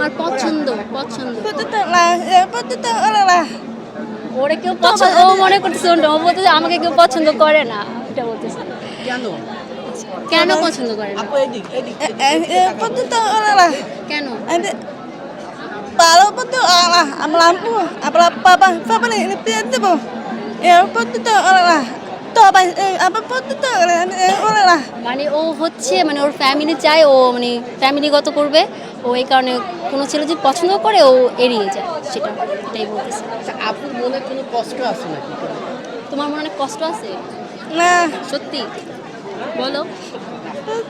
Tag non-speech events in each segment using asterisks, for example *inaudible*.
তোমার পছন্দ পছন্দ. ওরে কেউ পছন্দ ও মনে করতেছে ও ও বলতেছে আমাকে কেউ পছন্দ করে না এটা বলতেছে। কেন? কেন পছন্দ করে না. কেন. তো আবার মানে ও হচ্ছে মানে ওর ফ্যামিলি চায় ও মানে ফ্যামিলিগত করবে। ও এই কারণে কোনো ছেলে যদি পছন্দ করে ও এড়িয়ে যায় সেটা এটাই বলতেছে। আপুর মনে কোনো কষ্ট আছে নাকি? তোমার মনে অনেক কষ্ট আছে? না। সত্যি? বলো।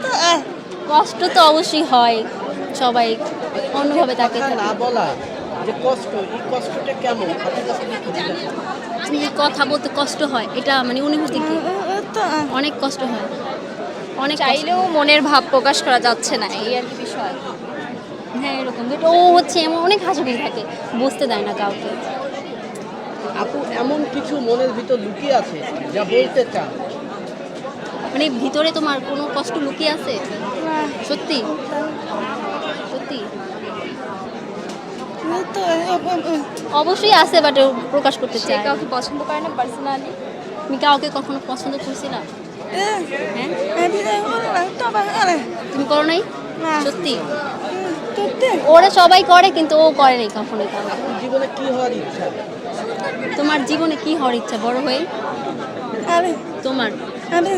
তো কষ্ট তো অবশ্যই হয় সবাই অন্যভাবে তাকে কথা না বলা যে কষ্ট এই কষ্টটা কেমন? কথা বলতে কষ্ট হয় এটা মানে অনুভূতি কি? অনেক কষ্ট হয়। অনেক চাইলেও মনের ভাব প্রকাশ করা যাচ্ছে না এই আর কি বিষয়। হ্যাঁ এরকম। but ও হচ্ছে এমন অনেক হাসি থাকে বুঝতে দেয় না কাউকে। আপু এমন কিছু মনের ভিতর লুকিয়ে আছে যা বলতে চান? মানে ভিতরে তোমার কোনো কষ্ট লুকিয়ে আছে? সত্যি? সত্যি? অবশ্যই আছে বাট প্রকাশ করতে সে চায়। কাউকে পছন্দ করে না পার্সোনালি তুমি কাউকে কখনো পছন্দ করছিলা হ্যাঁ? তুমি করো নাই। সত্যি? ওরা সবাই করে কিন্তু ও করে নাই কখনোই জীবনে কি হওয়ার ইচ্ছা? তোমার জীবনে কি হওয়ার ইচ্ছা? বড় হয়ে? আরে। তোমার? আরে।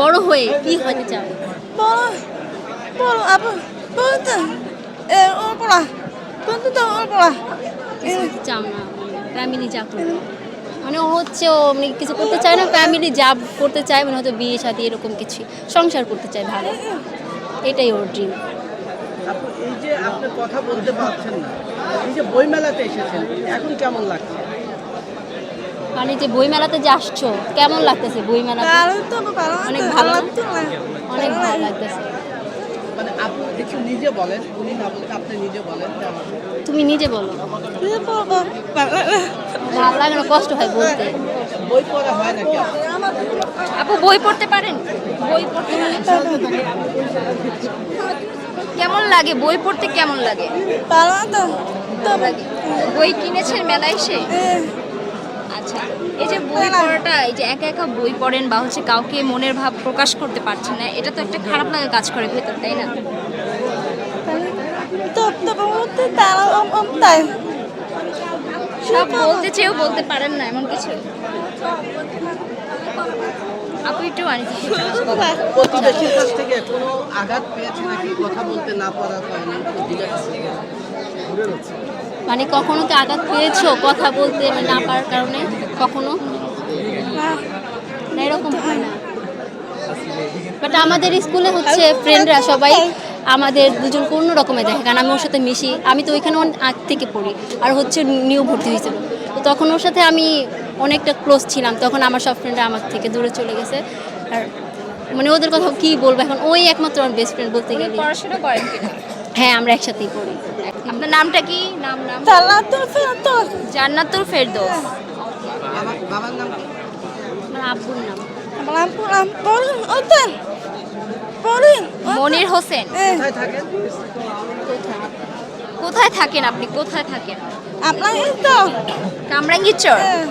বড় হয়ে কি হতে চাও বড় বড় আপু বলতে। এ ওপরা বলতে তো ওপরা কিছু চাও না ফ্যামিলি যা মানে ও হচ্ছে ও মানে কিছু করতে চায় না ফ্যামিলি যা করতে চায় মানে হয়তো বিয়ে সাথে এরকম কিছু সংসার করতে চায় ভালো। এটাই ওর ড্রিম আপু এই যে আপনি কথা বলতে পারছেন না এই যে বইমেলাতে এসেছেন এখন কেমন লাগছে? মানে যে বইমেলাতে যে আসছো কেমন লাগতেছে বইমেলাতে? ভালো তো অনেক ভালো। অনেক ভালো লাগতেছে। মানে আপু একটু নিজে বলেন উনি না বলতে আপনি নিজে বলেন তুমি নিজে বলো। ভালো লাগে না কষ্ট হয় বলতে। বই পড়া হয় নাকি আপু? আপু বই পড়তে পারেন? বই পড়তে *laughs* কেমন লাগে? বই পড়তে কেমন লাগে? ভালো তো। বই কিনেছেন মেলায় এসে? এ আচ্ছা এই যে বই পড়াটা এই যে একা একা বই পড়েন বা হচ্ছে কাউকে মনের ভাব প্রকাশ করতে পারছেন না এটা তো একটা খারাপ লাগা কাজ করে ভেতর তাই না? সব বলতে চেয়েও বলতে পারেন না এমন কিছু? আপু একটু আনি প্রতিবেশীর কাছ থেকে কোনো আঘাত পেয়েছে নাকি কথা বলতে না পারার কারণে? জিজ্ঞাসা মানে কখনো কি আঘাত পেয়েছ কথা বলতে না পারার কারণে? কখনো? না এরকম হয় না। বাট আমাদের স্কুলে হচ্ছে ফ্রেন্ডরা সবাই আমাদের দুজন অন্য রকমের দেখে কারণ আমি ওর সাথে মিশি। আমি তো ওইখানে অনেক আগ থেকে পড়ি আর হচ্ছে নিউ ভর্তি হয়েছিল। তো তখন ওর সাথে আমি অনেকটা ক্লোজ ছিলাম। তখন আমার সব ফ্রেন্ডরা আমার থেকে দূরে চলে গেছে। আর মানে ওদের কথা কি বলব? এখন ওই একমাত্র আমার বেস্ট ফ্রেন্ড বলতে গেলে। পড়াশোনা করেন কিনা? হ্যাঁ আমরা একসাথেই পড়ি আপনার নামটা কি? নাম নাম? তো তো জান্নাতুল ফেরদৌস। বাবার নাম কি? আমার আব্বুর নাম। মনির হোসেন। eh কোথায় থাকেন? কোথায় থাকেন আপনি? কোথায় থাকেন? আপনার তো কামরাঙ্গীরচর eh